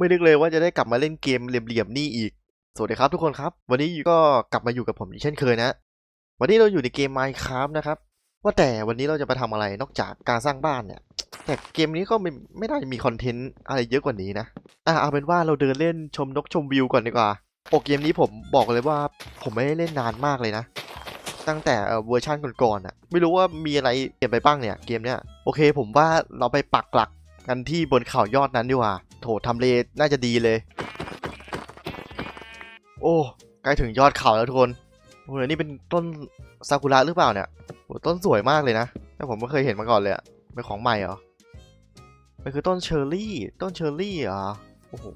ไม่นึกเลยว่าจะได้กลับมาเล่นเกมเหลี่ยมๆนี่อีก สวัสดีครับทุกคนครับ วันนี้ก็กลับมาอยู่กับผมอีกเช่นเคยนะ วันนี้เราอยู่ในเกม Minecraft นะครับ ว่าแต่วันนี้เราจะไปทำอะไรนอกจากการสร้างบ้านเนี่ย แต่เกมนี้ก็ไม่ไม่ได้มีคอนเทนต์อะไรเยอะกว่านี้นะ อะเอาเป็นว่าเราเดินเล่นชมนกชมวิวก่อนดีกว่าโอเกมนี้ผมบอกเลยว่าผมไม่ได้เล่นนานมากเลยนะ ตั้งแต่เอ่อเวอร์ชันก่อนๆอะ ไม่รู้ว่ามีอะไรเปลี่ยนไปบ้างเนี่ยเกมเนี้ยโอเคผมว่าเราไปปักหลัก กันที่บนเขายอดนั้นดีกว่า โถทำเลน่าจะดีเลย โอ้ใกล้ถึงยอดเขาแล้วทุกคนโอ้โหนี่เป็นต้นซากุระหรือเปล่าเนี่ยโอ้ต้นสวยมากเลยนะ แต่ผมไม่เคยเห็นมาก่อนเลยอะเป็นของใหม่เหรอ มันคือต้นเชอร์รี่ ต้นเชอร์รี่เหรอโอ้โห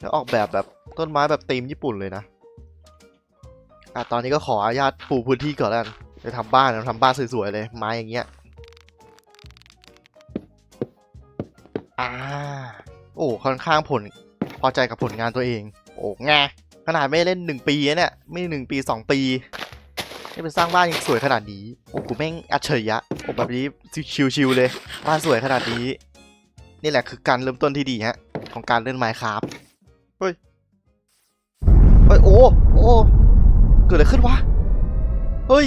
แล้วออกแบบแบบต้นไม้แบบธีมญี่ปุ่นเลยนะ อะตอนนี้ก็ขออนุญาตปูพื้นที่ก่อนแล้วกัน จะทำบ้านทำบ้านสวยๆเลย ไม้อย่างเงี้ย อ่า โอ้ ค่อนข้างผล พอใจกับผลงานตัวเอง โอ้ไงขนาดไม่เล่นหนึ่งปีเนี่ย ไม่หนึ่งปีสองปีนี่เป็นสร้างบ้านยังสวยขนาดนี้ โอ้กูแม่งอัจฉริยะโอ้แบบนี้ชิวๆเลย บ้านสวยขนาดนี้ นี่แหละคือการเริ่มต้นที่ดีฮะ ของการเล่นไมค์ครับเฮ้ย เฮ้ย โอ้ โอ้ เกิดอะไรขึ้นวะ เฮ้ย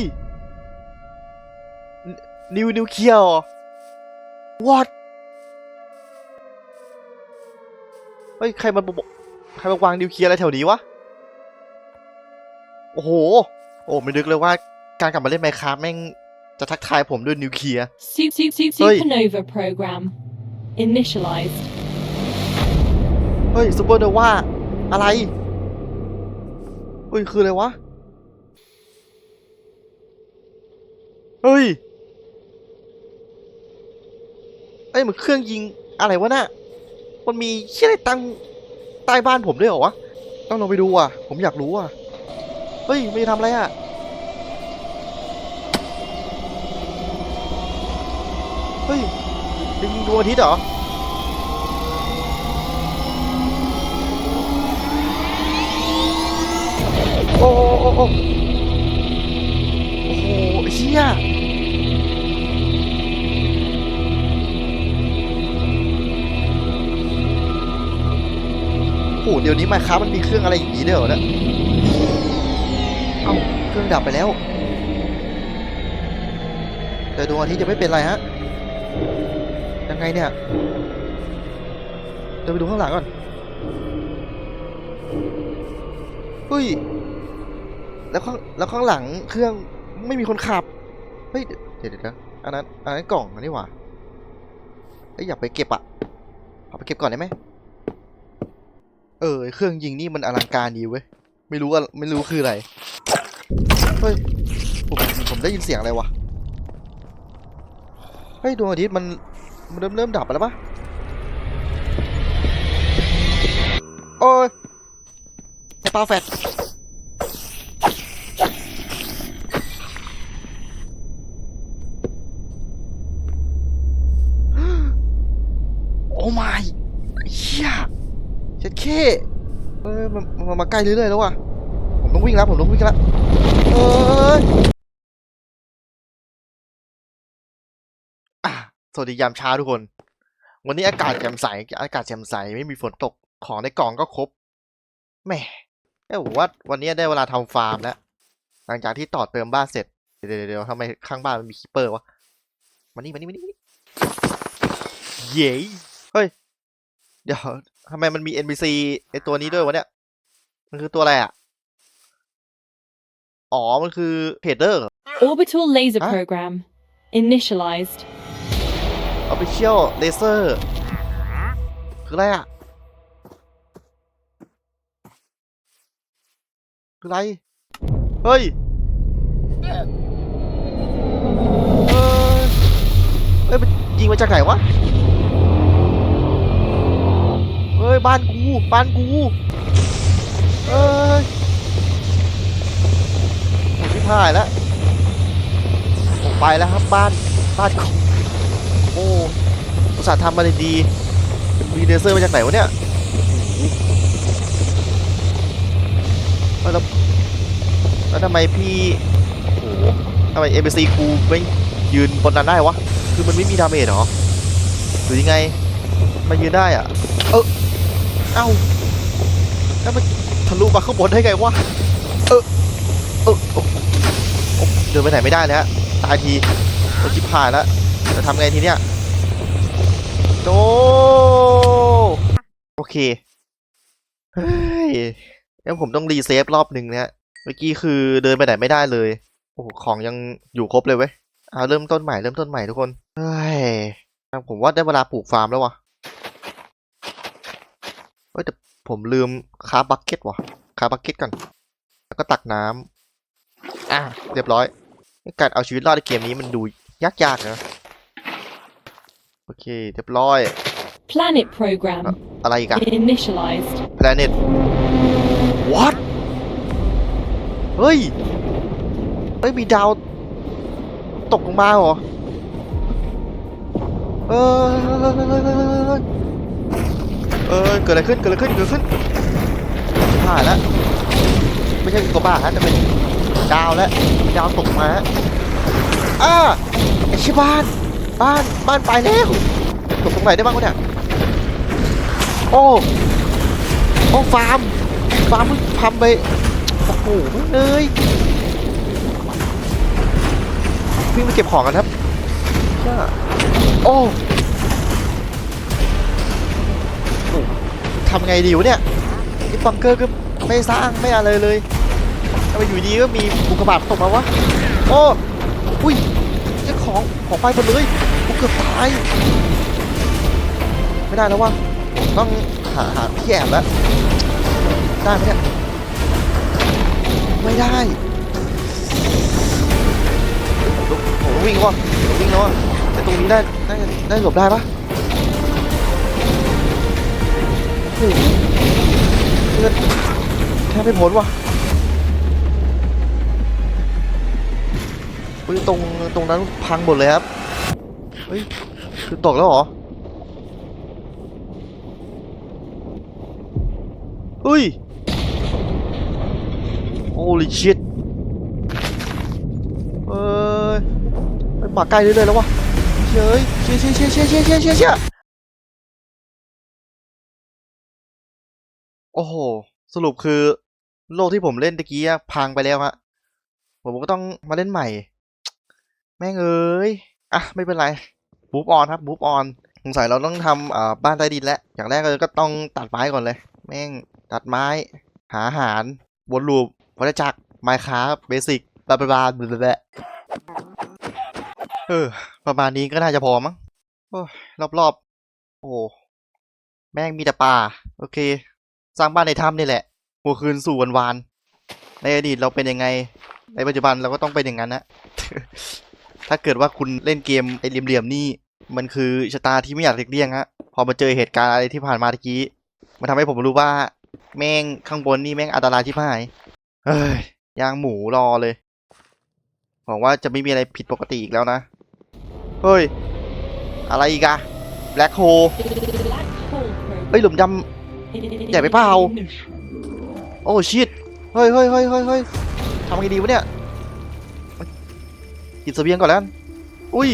นิวนิวเคลียร์ what เฮ้ย ใครมาบอกใครมาวางนิวเคลียร์อะไรแถวนี้วะ โอ้โห โอ้ไม่นึกเลยว่าการกลับมาเล่นไมค์ครับแม่งจะทักทายผมด้วยนิวเคลียร์ Su- su- su- Oi. supernova program initialized. เฮ้ยซูเปอร์โนวาอะไรเฮ้ย คืออะไรวะ เฮ้ย เอ้ยมันเครื่องยิงอะไรวะน่ะ มันมีเชี่ยอะไรตั้งใต้บ้านผมด้วยเหรอวะ ต้องลองไปดูอะ ผมอยากรู้อะ เฮ้ยไม่ทำอะไรอะ เฮ้ยจะยิงดวงอาทิตย์เหรอโอ้โอ้โอ้โอ้โอ้โหเชี่ย โอ้โหเดี๋ยวนี้ไมค้ามันมีเครื่องอะไรอย่างนี้ด้วยเหรอเนี่ยเอ้าเครื่องดับไปแล้ว แต่ดวงอาทิตย์จะไม่เป็นไรฮะ ยังไงเนี่ยเดี๋ยวไปดูข้างหลังก่อน เฮ้ย แล้วข้างแล้วข้างหลังเครื่องไม่มีคนขับ เฮ้ย เดี๋ยวเดี๋ยวอันนั้นอันนั้นกล่องอันนี้หว่าเอ้ยอยากไปเก็บอะเอาไปเก็บก่อนได้ไหม เออเครื่องยิงนี่มันอลังการดีเว้ย ไม่รู้ว่าไม่รู้คืออะไร เฮ้ย ผมผมได้ยินเสียงอะไรวะ เฮ้ยดวงอาทิตย์มันมันเริ่มเริ่มดับไปแล้วปะโอ้ยไอ้ปลาแฟด โอ้ไม่เฮีย เช็ดเคเอ้ยมันมันมาใกล้เรื่อยๆแล้วว่ะ ผมต้องวิ่งแล้ว ผมต้องวิ่งแล้วเอ้ยอะสวัสดียามเช้าทุกคน วันนี้อากาศแจ่มใส อากาศแจ่มใสไม่มีฝนตก ของในกล่องก็ครบ แหม่เอ้ยผมว่าวันนี้ได้เวลาทำฟาร์มแล้ว หลังจากที่ต่อเติมบ้านเสร็จ เดี๋ยวเดี๋ยวเดี๋ยวทำไมข้างบ้านมันมีคิปเปอร์วะ มานี่มานี่มานี่เย้ เฮ้ยเดี๋ยวทำไมมันมี NPC ไอตัวนี้ด้วยวะเนี่ย มันคือตัวอะไรอะ อ๋อ มันคือเพจเดอร์ Orbital laser Huh? program initialized. Official Laser คืออะไรอะ คืออะไร เฮ้ยเอ้ยเอ้ยมันยิงมาจากไหนวะเฮ้ย บ้านกู บ้านกูเอ้ยผมที่พ่ายแล้วผมไปแล้วครับบ้าน บ้านกูโอ้อุตส่าห์ทำมาเลยดีมีเลเซอร์มาจากไหนวะเนี่ยแล้วแล้วทำไมพี่โอ้โหทำไมเอ็มซีกูไม่ยืนบนนั้นได้วะ คือมันไม่มีดาเมจเหรอ หรือยังไง มันยืนได้อะเออ เอ้าแล้วมันทะลุมาข้างบนได้ไงวะ เออ เออเดินไปไหนไม่ได้แล้ว ตายทีโอ้ชิบหายแล้วจะทำไงทีเนี้ยโดโอเค เฮ้ยงั้นผมต้องรีเซฟรอบหนึ่งนะฮะ เมื่อกี้คือเดินไปไหนไม่ได้เลย โอ้ของยังอยู่ครบเลยเว้ย เอาเริ่มต้นใหม่เริ่มต้นใหม่ทุกคน เฮ้ยผมว่าได้เวลาปลูกฟาร์มแล้ววะ เฮ้ยแต่ผมลืมคาบักเก็ตว่ะคาบักเก็ตก่อนแล้วก็ตักน้ำอะเรียบร้อย การเอาชีวิตรอดในเกมนี้มันดูยากๆนะโอเคเรียบร้อย Planet program. อะไรอีกอะ Initialized. planet what เฮ้ยเฮ้ยมีดาวตกลงมาเหรอเออ เออเกิดอะไรขึ้นเกิดอะไรขึ้นเกิดอะไรขึ้นผ่านแล้วไม่ใช่อุกกาบาฮะแต่เป็นดาวแล้วดาวตกมาฮะอ้าไอชิบ้าน บ้านบ้านไปแล้วตกตรงไหนได้บ้างวะเนี่ยโอ้โอ้ฟาร์มฟาร์มเพิ่งทำไปโอ้โหเอ้ยวิ่งไปเก็บของกันครับโอ้ ทำไงดีวะเนี่ยนี่บังเกอร์ก็ไม่สร้างไม่อะไรเลยทำไมอยู่ดีก็มีอุกกาบาตตกมาวะ โอ้อุ้ยเจ้าของของไปหมดเลยกูเกือบตาย ไม่ได้แล้ววะต้องหาหาที่แอบแล้ว ได้ไหมเนี่ย ไม่ได้โอ้โหวิ่งว่ะวิ่งแล้วอะแต่ตรงนี้ได้ได้ได้หลบได้ปะ หเลือดแทบไม่พ้นว่ะเฮ้ยตรงตรงนั้นพังหมดเลยครับ เฮ้ย คือตกแล้วเหรอเฮ้ย holy shit เอ้ยมันมาใกล้เรื่อยๆแล้ววะเฮ้ยเชี่ยเชี่ยเชี่ยเชี่ยเชี่ยเชี่ย โอ้โห สรุปคือโลกที่ผมเล่นตะกี้พังไปแล้วฮะ ผมก็ต้องมาเล่นใหม่ แม่งเอ้ย อะ ไม่เป็นไร move on ครับ move on สงสัยเราต้องทำบ้านใต้ดินแล้ว อย่างแรกเลยก็ต้องตัดไม้ก่อนเลย แม่งตัดไม้ หาอาหารวนลูปวัฏจักรไมค์ครับเบสิกบลาบลาบลาบบลาเออ ประมาณนี้ก็น่าจะพอมั้งโอ้รอบๆ โอ้แม่งมีแต่ป่า โอเค สร้างบ้านในถ้ำนี่แหละหัวคืนสู่วันวาน ในอดีตเราเป็นยังไง ในปัจจุบันเราก็ต้องเป็นอย่างนั้นนะ ถ้าเกิดว่าคุณเล่นเกมไอ้เหลี่ยมๆนี่ มันคือชะตาที่ไม่อยากเลีกเลี่ยงฮะ พอมาเจอเหตุการณ์อะไรที่ผ่านมาตะกี้ มันทำให้ผมรู้ว่า แม่งข้างบนนี่แม่งอันตรายที่พายเฮ้ยย่างหมูรอเลยหวังว่าจะไม่มีอะไรผิดปกติอีกแล้วนะ เฮ้ย อะไรอีกอะแบล็คโฮ Black hole เฮ้ยหลุมด ใหญ่ไปเปล่าโอ้ชิตเฮ้ยเฮ้ยเฮ้ยเฮ้ยเฮ้ยทำไงดีวะเนี่ยหยิบเสบียงก่อนแล้วนอุ้ย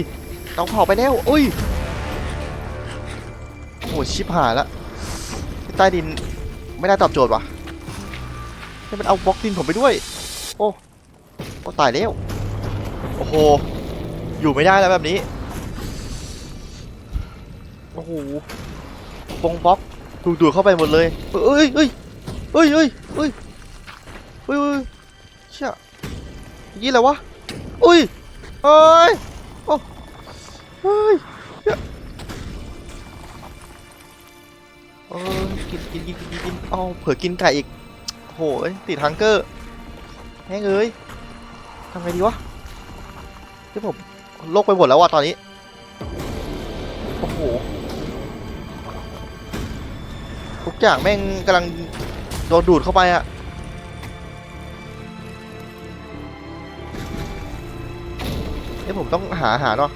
เตาเผาไปแล้ว อุ้ย โอ้ชิบหายละ ใต้ดินไม่ได้ตอบโจทย์ว่ะให้มันเอาบล็อกดินผมไปด้วย โอ้โอ้ตายแล้ว โอ้โห อยู่ไม่ได้แล้วแบบนี้ โอ้โหปงบล็อก ถูกดูดเข้าไปหมดเลยเอ้ยเอ้ยเอ้ยเอ้ยเอ้ยเอ้ยเชี่ยยี่อะไรวะอุ้ยเอ้ยโอ้เฮ้ยเชี่ยเออกินกินกินกินกินเอาเผื่อกินไก่อีกโหยติดฮังเกอร์แม่งเอ้ยทำไงดีวะที่ผมโลกไปหมดแล้วว่ะตอนนี้ โอ้โห อย่างแม่งกำลังโดนดูดเข้าไปอะเอ้ยผมต้องหาหาเนาะ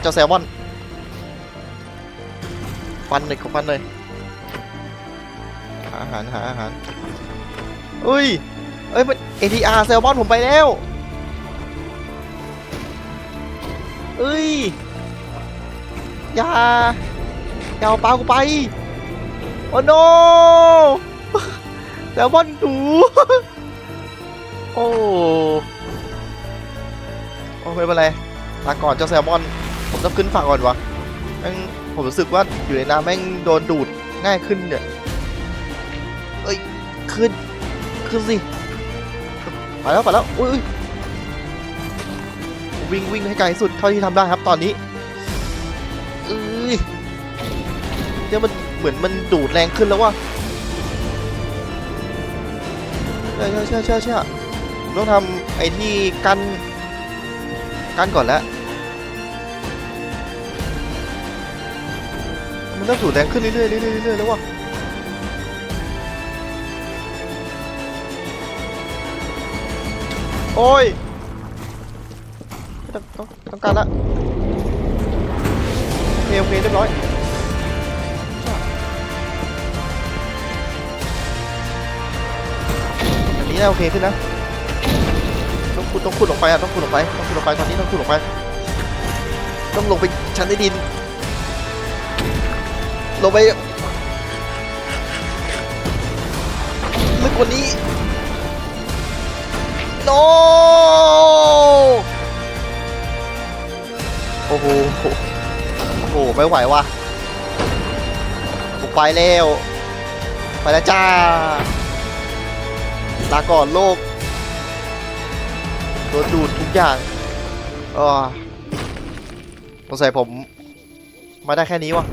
เจ้าแซลมอนฟันเลยก็ฟันเลยหาอาหารหาอาหารเอ้ย เอ้ยมัน ATR แซลมอนผมไปแล้วเอ้ย อย่า อย่าเอาปลากูไป โอ้โนแซลมอนหนูโอ้โอ้ไม่เป็นไรลาก่อนเจ้าแซลมอน ผมต้องขึ้นฝั่งก่อนวะแม่งผมรู้สึกว่าอยู่ในน้ำแม่งโดนดูดง่ายขึ้นเนี่ยเอ้ย ขึ้น ขึ้นสิไปแล้วไปแล้วอุ้ยวิ่งวิ่งให้ไกลสุดเท่าที่ทำได้ครับตอนนี้เอ้ย เดี๋ยมันเหมือนมันดูดแรงขึ้นแล้วว่ะใช่ใช่ใช่ใช่ใช่ต้องทำไอ้ที่กั้นกั้นก่อนแล้วมันเริ่มดูดแรงขึ้นเรื่อยๆเรื่อยๆเรื่อยๆแล้วว่ะโอ้ยต้องต้องการละโอเคโอเคเรียบร้อย นี้น่าโอเคขึ้นนะต้องขุดต้องขุดลงไปอะต้องขุดลงไปต้องขุดลงไปตอนนี้ต้องขุดลงไป ต้องลงไปชั้นใต้ดิน ลงไปลึกกว่านี้โนโอ้โหโอ้โหไม่ไหวว่ะไปแล้ว ไปแล้วจ้า ลาก่อนโลกโดนดูดทุกอย่างอ๋อสงสัยผม มาได้แค่นี้วะ